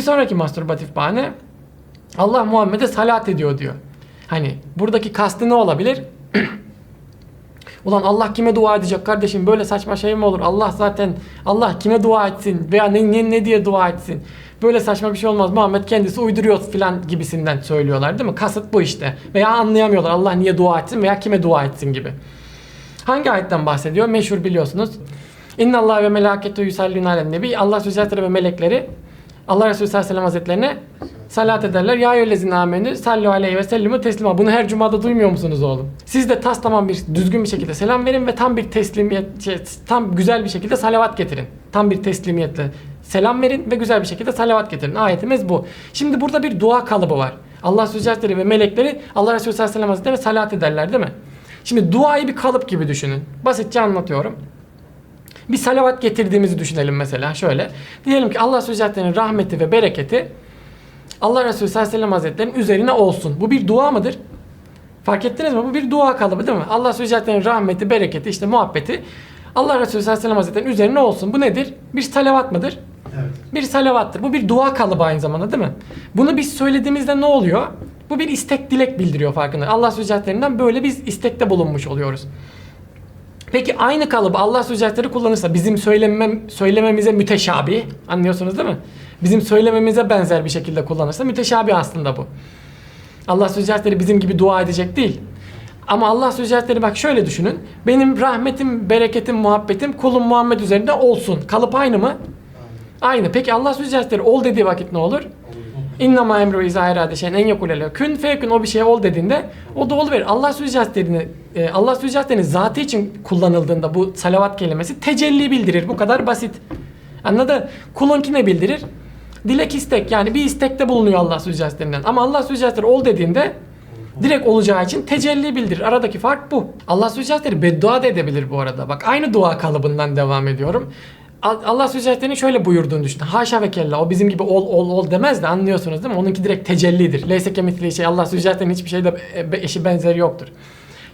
Bir sonraki mastürbatif bahane Allah Muhammed'e salat ediyor diyor. Hani buradaki kastı ne olabilir? Ulan Allah kime dua edecek kardeşim böyle saçma şey mi olur? Allah zaten Allah kime dua etsin veya ne, ne, ne diye dua etsin? Böyle saçma bir şey olmaz. Muhammed kendisi uyduruyor filan gibisinden söylüyorlar değil mi? Kasıt bu işte. Veya anlayamıyorlar Allah niye dua etsin veya kime dua etsin gibi. Hangi ayetten bahsediyor? Meşhur biliyorsunuz. İnna Allah ve melâketu yusallûne alen nebi. Allah Sübhane ve melekleri Allah Resulü sallallahu aleyhi ve sellem hazretlerine salat ederler. Ya eyyühellezine amenü sallu aleyhi ve sellimu teslima. Bunu her cumada duymuyor musunuz oğlum? Siz de tas tamam bir düzgün bir şekilde selam verin ve tam bir teslimiyet şey, tam güzel bir şekilde salavat getirin. Tam bir teslimiyetle selam verin ve güzel bir şekilde salavat getirin. Ayetimiz bu. Şimdi burada bir dua kalıbı var. Allah Sübhane ve melekleri Allah Resulü sallallahu aleyhi ve sellem hazretlerine salat ederler değil mi? Şimdi duayı bir kalıp gibi düşünün. Basitçe anlatıyorum. Bir salavat getirdiğimizi düşünelim mesela şöyle. Diyelim ki Allah Sübhane'nin rahmeti ve bereketi Allah Resulü sallallahu aleyhi ve sellem hazretlerinin üzerine olsun. Bu bir dua mıdır? Fark ettiniz mi? Bu bir dua kalıbı değil mi? Allah Sübhane'nin rahmeti, bereketi, işte muhabbeti Allah Resulü sallallahu aleyhi ve sellem hazretlerinin üzerine olsun. Bu nedir? Bir salavat mıdır? Evet. Bir salavattır. Bu bir dua kalıbı aynı zamanda değil mi? Bunu biz söylediğimizde ne oluyor? Bu bir istek dilek bildiriyor farkında. Allah Sübhane'den böyle biz istekte bulunmuş oluyoruz. Peki aynı kalıbı Allah Sübhane'leri kullanırsa bizim söylemem, söylememize müteşabi anlıyorsunuz değil mi? Bizim söylememize benzer bir şekilde kullanırsa müteşabi aslında bu. Allah Sübhane'leri bizim gibi dua edecek değil. Ama Allah Sübhane'leri bak şöyle düşünün. Benim rahmetim, bereketim, muhabbetim kulum Muhammed üzerinde olsun. Kalıp aynı mı? Aynı. Peki Allah Sübhane'leri ol dediği vakit ne olur? İnnama emru izâ irâde şeyen en yekulele kün feyekün o bir şey ol dediğinde o da oluverir. Allah Sübhane'lerini e, Allah Sübhane'lerin zatı için kullanıldığında bu salavat kelimesi tecelli bildirir. Bu kadar basit. Anladın? Kulunki ne bildirir? Dilek istek yani bir istekte bulunuyor Allah Sübhane'lerinden. Ama Allah Sübhane'leri ol dediğinde direkt olacağı için tecelli bildirir. Aradaki fark bu. Allah Sübhane'leri beddua da edebilir bu arada. Bak aynı dua kalıbından devam ediyorum. Al- Allah Sübhane'nin şöyle buyurduğunu düşün. Haşa ve kella o bizim gibi ol ol ol demez de anlıyorsunuz değil mi? Onunki direkt tecellidir. Leyse kemitli şey Allah Sübhane'nin hiçbir şeyde e, eşi benzeri yoktur.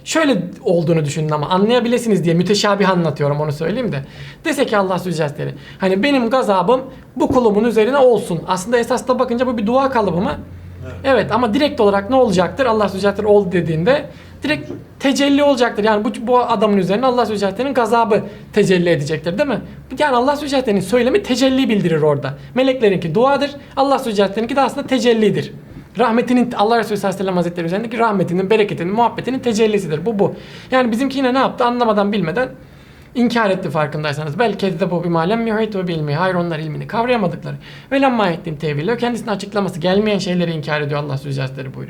Şöyle olduğunu düşünün ama anlayabilirsiniz diye müteşabih anlatıyorum onu söyleyeyim de. Dese ki Allah Sübhane'leri hani benim gazabım bu kulumun üzerine olsun. Aslında esas da bakınca bu bir dua kalıbı mı? Evet ama direkt olarak ne olacaktır? Allah Sübhane'leri ol dediğinde direkt tecelli olacaktır. Yani bu, bu adamın üzerine Allah Sübhane'nin gazabı tecelli edecektir değil mi? Yani Allah Sübhane'nin söylemi tecelli bildirir orada. Meleklerinki duadır. Allah Sübhane'ninki de aslında tecellidir. Rahmetinin Allah Resulü sallallahu aleyhi ve sellem üzerindeki rahmetinin, bereketinin, muhabbetinin tecellisidir. Bu bu. Yani bizimki yine ne yaptı? Anlamadan bilmeden inkar etti farkındaysanız. Belki de bu bir malem yuhitu bilmi. Hayır onlar ilmini kavrayamadıkları. Ve lemma ettiğim tevhille kendisinin açıklaması gelmeyen şeyleri inkar ediyor Allah Sübhane'leri buyuruyor.